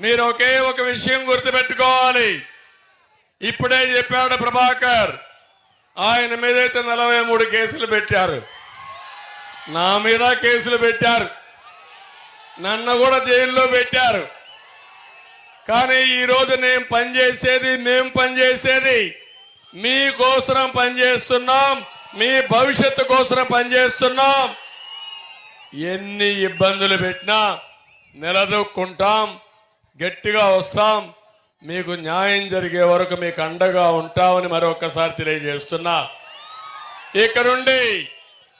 మీరు ఒకే ఒక విషయం గుర్తుపెట్టుకోవాలి. ఇప్పుడే చెప్పాడు ప్రభాకర్ ఆయన మీదైతే నలభై మూడు కేసులు పెట్టారు. నా మీద కేసులు పెట్టారు. నన్ను కూడా జైల్లో పెట్టారు. కానీ ఈరోజు నేను పనిచేసేది మేము పనిచేసేది మీకోసరం పనిచేస్తున్నాం మీ భవిష్యత్తు కోసం పనిచేస్తున్నాం. ఎన్ని ఇబ్బందులు పెట్టినా నిలదొక్కుంటాం. గట్టిగా వస్తాం. మీకు న్యాయం జరిగే వరకు మీకు అండగా ఉంటామని మరొకసారి తెలియజేస్తున్నా. ఇక్కడ నుండి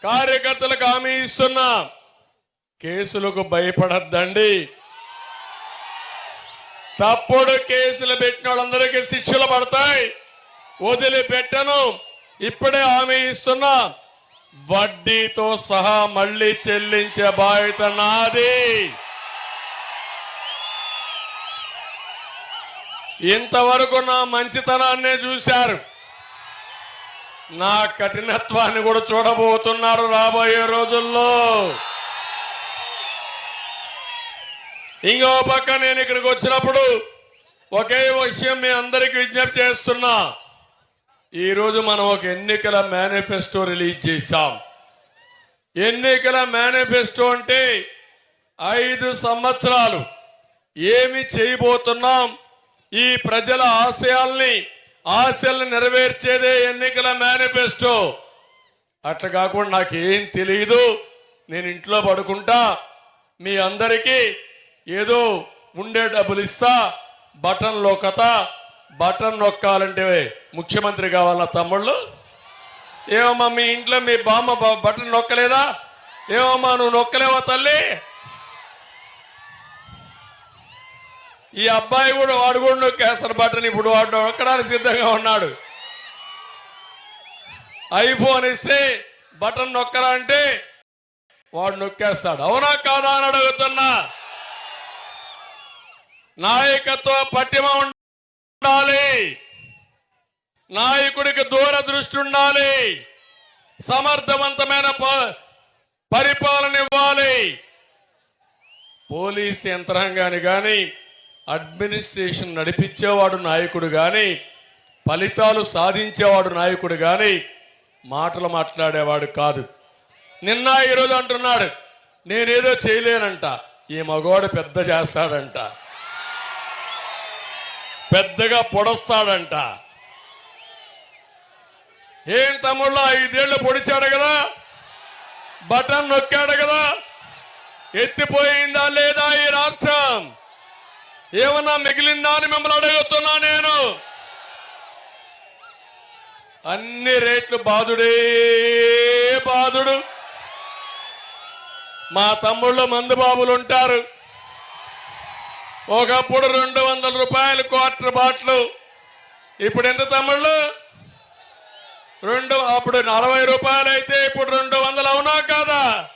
కార్యకర్తలకు హామీ ఇస్తున్నా. కేసులకు భయపడద్దండి. తప్పుడు కేసులు పెట్టిన వాళ్ళందరికీ శిక్షలు పడతాయి. వదిలిపెట్టను. ఇప్పుడే హామీ ఇస్తున్నా. వడ్డీతో సహా మళ్ళీ చెల్లించే బాధ్యత నాది. ఇంతవరకు నా మంచితనాన్నే చూశారు. నా కఠినత్వాన్ని కూడా చూడబోతున్నారు రాబోయే రోజుల్లో. ఇంకో పక్క నేను ఇక్కడికి వచ్చినప్పుడు ఒకే విషయం మీ అందరికీ విజ్ఞప్తి చేస్తున్నా. ఈరోజు మనం ఒక ఎన్నికల మేనిఫెస్టో రిలీజ్ చేశాం. ఎన్నికల మేనిఫెస్టో అంటే ఐదు సంవత్సరాలు. ఏమి చేయబోతున్నాం? ఈ ప్రజల ఆశయాల్ని ఆశల్ని నెరవేర్చేదే ఎన్నికల మేనిఫెస్టో. అట్లా కాకుండా నాకేం తెలియదు నేను ఇంట్లో పడుకుంటా. మీ అందరికీ ఏదో ఉండే డబ్బులు ఇస్తా. బటన్ లోకత బటన్ నొక్కాలంటే ముఖ్యమంత్రి కావాలా తమ్ముళ్ళు? ఏమమ్మా మీ ఇంట్లో మీ బామ్మ బటన్ నొక్కలేదా? ఏమమ్మా నువ్వు నొక్కలేవా తల్లి? ఈ అబ్బాయి కూడా వాడు కూడా నొక్కేస్తారు బటన్ ఇప్పుడు వాడు నొక్కడానికి సిద్ధంగా ఉన్నాడు. ఐఫోన్ ఇస్తే బటన్ నొక్కరా అంటే వాడు నొక్కేస్తాడు. అవునా కాదా అని అడుగుతున్నా. నాయకత్వ పట్టిమ ఉండాలి. నాయకుడికి దూరదృష్టి ఉండాలి. సమర్థవంతమైన ప- పరిపాలన ఇవ్వాలి. పోలీస్ యంత్రాంగాన్ని కానీ అడ్మినిస్ట్రేషన్ నడిపించేవాడు నాయకుడు కానీ ఫలితాలు సాధించేవాడు నాయకుడు కానీ మాటలు మాట్లాడేవాడు కాదు. నిన్న ఈరోజు అంటున్నాడు నేనేదో చేయలేనంట. ఈ మగవాడు పెద్ద చేస్తాడంట. పెద్దగా పొడస్తాడంట. ఏం తమ్ముళ్ళు ఐదేళ్ళు పొడిచాడు కదా? బటన్ నొక్కాడు కదా? ఎత్తిపోయిందా లేదా ఈ రాష్ట్రం? ఏమన్నా మిగిలిందా అని మిమ్మల్ని అడుగుతున్నా నేను. అన్ని రేట్లు బాధుడే బాధుడు. మా తమ్ముళ్ళు మందు బాబులు ఉంటారు. ఒకప్పుడు రెండు వందల రూపాయలు క్వార్టర్ బాట్లు. ఇప్పుడు ఎంత తమ్ముళ్ళు? రెండు అప్పుడు నలభై రూపాయలు అయితే ఇప్పుడు రెండు వందలు అవునా కాదా?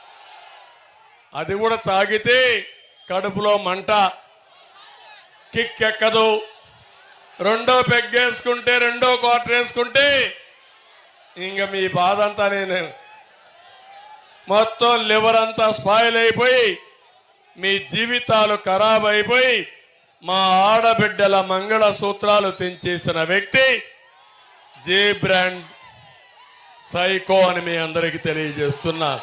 అది కూడా తాగితే కడుపులో మంట. కిక్ ఎక్కదు రెండో పెగ్గేసుకుంటే రెండో క్వార్టర్ వేసుకుంటే ఇంక మీ బాధ అంతా నేను మొత్తం లివర్ అంతా స్పాయిల్ అయిపోయి మీ జీవితాలు ఖరాబ్ అయిపోయి మా ఆడబిడ్డల మంగళ సూత్రాలు తెంచేసిన వ్యక్తి జే బ్రాండ్ సైకో అని మీ అందరికీ తెలియజేస్తున్నా.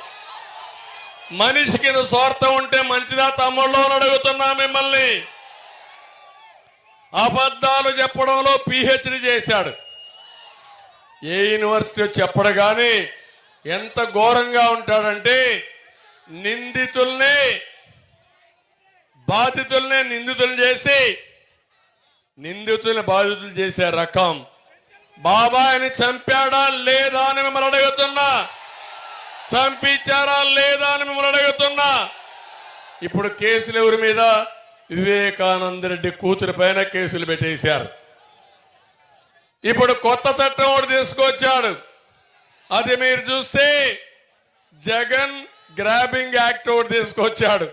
మనిషికి స్వార్థం ఉంటే మంచిదా? తమ్ముళ్ళు అని అడుగుతున్నా మిమ్మల్ని. అబద్ధాలు చెప్పడంలో పిహెచ్డి చేశాడు. ఏ యూనివర్సిటీ చెప్పడు కానీ ఎంత ఘోరంగా ఉంటాడంటే నిందితుల్ని బాధితుల్ని నిందితులు చేసి నిందితుల్ని బాధితులు చేసే రకం. బాబాయిని చంపాడా లేదా అని మిమ్మల్ని అడుగుతున్నా. చంపించారా లేదా అని మిమ్మల్ని అడుగుతున్నా. ఇప్పుడు కేసులు ఎవరి మీద? వివేకానంద రెడ్డి కూతురు పైన కేసులు పెట్టేశారు. ఇప్పుడు కొత్త చట్టం ఒకటి తీసుకొచ్చాడు. అది మీరు చూస్తే జగన్ గ్రాబింగ్ యాక్ట్ ఒకటి తీసుకొచ్చాడు.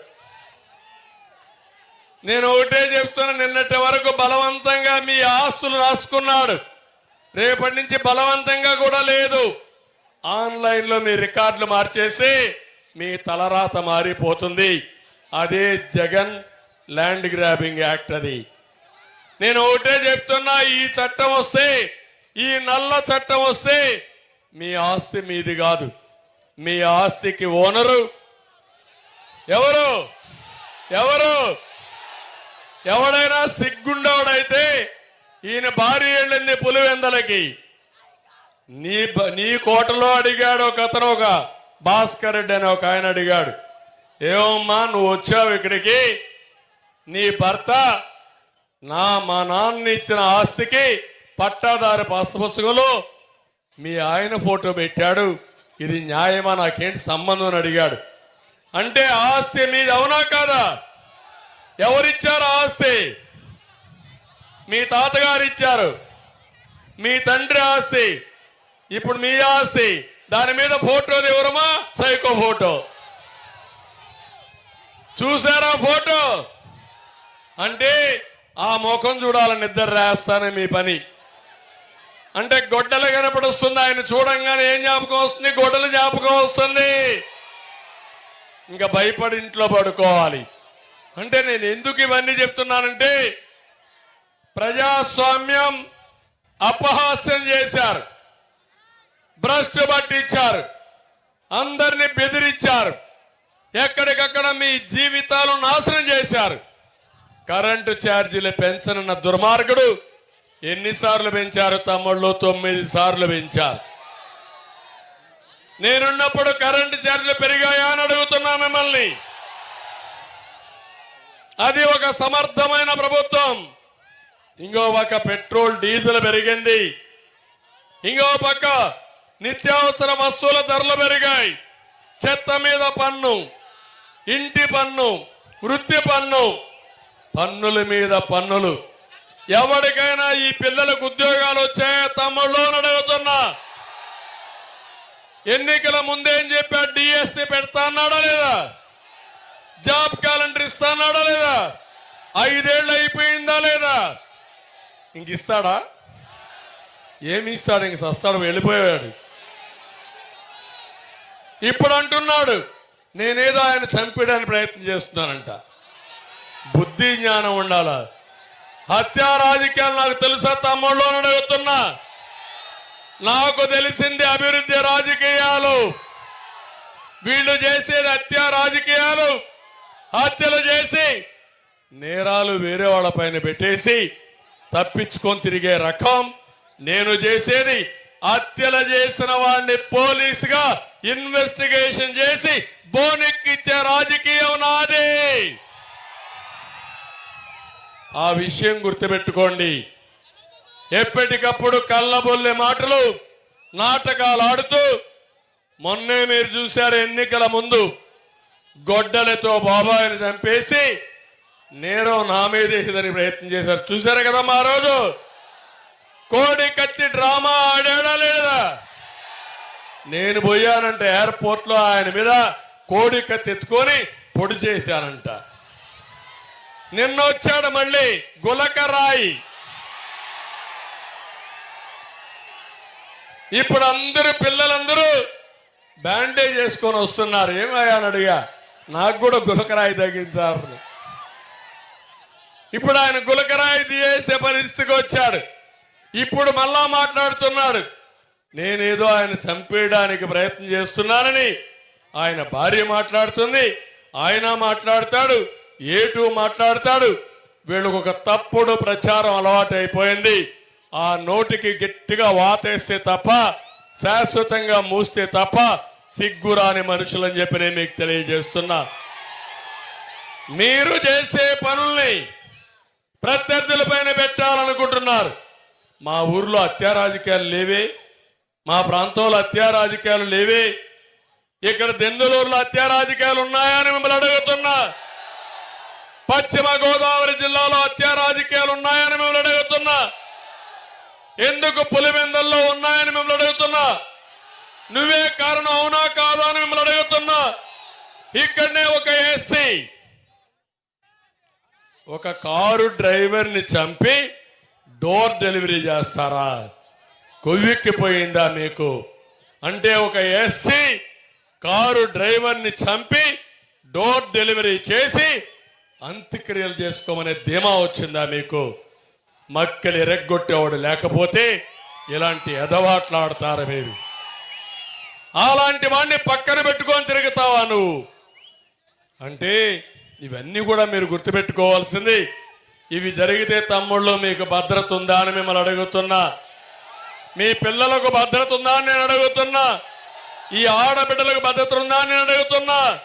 నేను ఒకటే చెప్తున్నా నిన్నటి వరకు బలవంతంగా మీ ఆస్తులు రాసుకున్నాడు. రేపటి నుంచి బలవంతంగా కూడా లేదు. ఆన్లైన్లో మీ రికార్డులు మార్చేసి మీ తలరాత మారిపోతుంది. అదే జగన్ ల్యాండ్ గ్రాబింగ్ యాక్ట్ అది. నేను ఒకటే చెప్తున్నా ఈ చట్టం వస్తే ఈ నల్ల చట్టం వస్తే మీ ఆస్తి మీది కాదు. మీ ఆస్తికి ఓనరు. ఎవరు? ఎవరు? ఎవడైనా సిగ్గుండవడైతే ఈయన భార్య వెళ్ళింది పులివెందలకి. నీ నీ కోటలో అడిగాడు ఒక అతను ఒక భాస్కర్ రెడ్డి అని ఒక ఆయన అడిగాడు. ఏమమ్మా నువ్వు వచ్చావు ఇక్కడికి? నీ భర్త నా మా నాన్న ఇచ్చిన ఆస్తికి పట్టాదారి పాసపుస్తకంలో మీ ఆయన ఫోటో పెట్టాడు. ఇది న్యాయమా? నాకేంటి సంబంధం అని అడిగాడు. అంటే ఆస్తి మీది అవునా కాదా? ఎవరిచ్చారు ఆస్తి? మీ తాతగారు ఇచ్చారు. మీ తండ్రి ఆస్తి. ఇప్పుడు మీ ఆస్తి. దాని మీద ఫోటో ఎవరమా సైకో ఫోటో. చూసారా ఫోటో? అంటే ఆ ముఖం చూడాలని నిద్ర రాస్తానే మీ పని. అంటే గొడ్డలు కనపడొస్తుంది ఆయన చూడంగానే ఏం జ్ఞాపకం వస్తుంది? గొడ్డలు జ్ఞాపకం వస్తుంది. ఇంకా భయపడి ఇంట్లో పడుకోవాలి. అంటే నేను ఎందుకు ఇవన్నీ చెప్తున్నానంటే ప్రజాస్వామ్యం అపహాస్యం చేశారు. భ్రష్టు పట్టించారు. అందరినీ బెదిరించారు. ఎక్కడికక్కడ మీ జీవితాలు నాశనం చేశారు. కరెంటు ఛార్జీలు పెంచనన్న దుర్మార్గుడు ఎన్నిసార్లు పెంచారు తమ్ముళ్ళు? తొమ్మిది సార్లు పెంచారు. నేనున్నప్పుడు కరెంటు ఛార్జీలు పెరిగాయా అని అడుగుతున్నా మిమ్మల్ని. అది ఒక సమర్థమైన ప్రభుత్వం. ఇంకో పక్క పెట్రోల్ డీజిల్ పెరిగింది. ఇంకో పక్క నిత్యావసర వస్తువుల ధరలు పెరిగాయి. చెత్త మీద పన్ను ఇంటి పన్ను వృత్తి పన్ను పన్నుల మీద పన్నులు. ఎవరికైనా ఈ పిల్లలకు ఉద్యోగాలు వచ్చాయా? తమ్ముళ్ళు అడుగుతున్నా. ఎన్నికల ముందేం చెప్పాడు డిఎస్సి పెడతా అన్నాడా లేదా? జాబ్ క్యాలెండర్ ఇస్తా అన్నాడా లేదా? ఐదేళ్ళు అయిపోయిందా లేదా? ఇంక ఇస్తాడా? ఏమి ఇస్తాడు? ఇంక సస్తాడు వెళ్ళిపోయాడు. ఇప్పుడు అంటున్నాడు నేనేదో ఆయన చంపేయడానికి ప్రయత్నం చేస్తున్నానంట. బుద్ధి జ్ఞానం ఉండాలా. హత్యా రాజకీయాలు నాకు తెలుసా తమ్ముళ్ళు అని అడుగుతున్నా. నాకు తెలిసింది అభివృద్ధి రాజకీయాలు. వీళ్ళు చేసేది హత్యా రాజకీయాలు. హత్యలు చేసి నేరాలు వేరే వాళ్ళ పైన పెట్టేసి తప్పించుకొని తిరిగే రకం. నేను చేసేది హత్యలు చేసిన వాడిని పోలీసుగా ఇన్వెస్టిగేషన్ చేసి బోనిక్కిచ్చే రాజకీయం నాదే. ఆ విషయం గుర్తుపెట్టుకోండి. ఎప్పటికప్పుడు కళ్ళబొల్లే మాటలు నాటకాలు ఆడుతూ మొన్నే మీరు చూశారు ఎన్నికల ముందు గొడ్డలతో బాబాయిని చంపేసి నేరం నా మీద వేసేదని ప్రయత్నం చేశారు. చూశారు కదా మా రోజు? కోడి కత్తి డ్రామా ఆడాడా లేదా? నేను పోయానంటే ఎయిర్పోర్ట్లో ఆయన మీద కోడి కత్తి ఎత్తుకొని పొడి చేశానంట. నిన్న వచ్చాడు మళ్ళీ గులకరాయి. ఇప్పుడు అందరూ పిల్లలందరూ బ్యాండేజ్ వేసుకొని వస్తున్నారు. ఏమయ్యాను అని అడిగా. నాకు కూడా గులకరాయి తగ్గించారు. ఇప్పుడు ఆయన గులకరాయి తీసే పరిస్థితికి వచ్చాడు. ఇప్పుడు మళ్ళా మాట్లాడుతున్నాడు. నేనేదో ఆయన చంపేయడానికి ప్రయత్నం చేస్తున్నానని ఆయన భార్య మాట్లాడుతుంది ఆయన మాట్లాడతాడు. ఏటు మాట్లాడతాడు. వీళ్ళకు ఒక తప్పుడు ప్రచారం అలవాటైపోయింది. ఆ నోటికి గట్టిగా వాతేస్తే తప్ప శాశ్వతంగా మూస్తే తప్ప సిగ్గురాని మనుషులని చెప్పి నేను మీకు తెలియజేస్తున్నా. మీరు చేసే పనుల్ని ప్రత్యర్థుల పైన పెట్టాలనుకుంటున్నారు. మా ఊర్లో అత్యారాజకీయాలు లేవే. మా ప్రాంతంలో అత్యారాజకీయాలు లేవే. ఇక్కడ దెందులూరులో అత్యారాజకీయాలు ఉన్నాయని మిమ్మల్ని అడుగుతున్నా. పశ్చిమ గోదావరి జిల్లాలో హత్యా రాజకీయాలు ఉన్నాయని మిమ్మల్ని అడుగుతున్నా. ఎందుకు పులివెందల్లో ఉన్నాయని మిమ్మల్ని అడుగుతున్నా. నువ్వే కారణం అవునా కాదా అని మిమ్మల్ని అడుగుతున్నా. ఇక్కడనే ఒక ఎస్సీ ఒక కారు డ్రైవర్ని చంపి డోర్ డెలివరీ చేస్తారా? కొవ్వెక్కిపోయిందా మీకు? అంటే ఒక ఎస్సీ కారు డ్రైవర్ని చంపి డోర్ డెలివరీ చేసి అంత్యక్రియలు చేసుకోమనే ధీమా వచ్చిందా మీకు? మక్కలు ఎరగొట్టేవాడు లేకపోతే ఇలాంటి ఎదవాట్లాడతారు మీరు. అలాంటి వాడిని పక్కన పెట్టుకొని తిరుగుతావా నువ్వు? అంటే ఇవన్నీ కూడా మీరు గుర్తుపెట్టుకోవాల్సింది. ఇవి జరిగితే తమ్ముళ్ళు మీకు భద్రత ఉందా అని మిమ్మల్ని అడుగుతున్నా. మీ పిల్లలకు భద్రత ఉందా అని నేను అడుగుతున్నా. ఈ ఆడబిడ్డలకు భద్రత ఉందా అని నేను అడుగుతున్నా.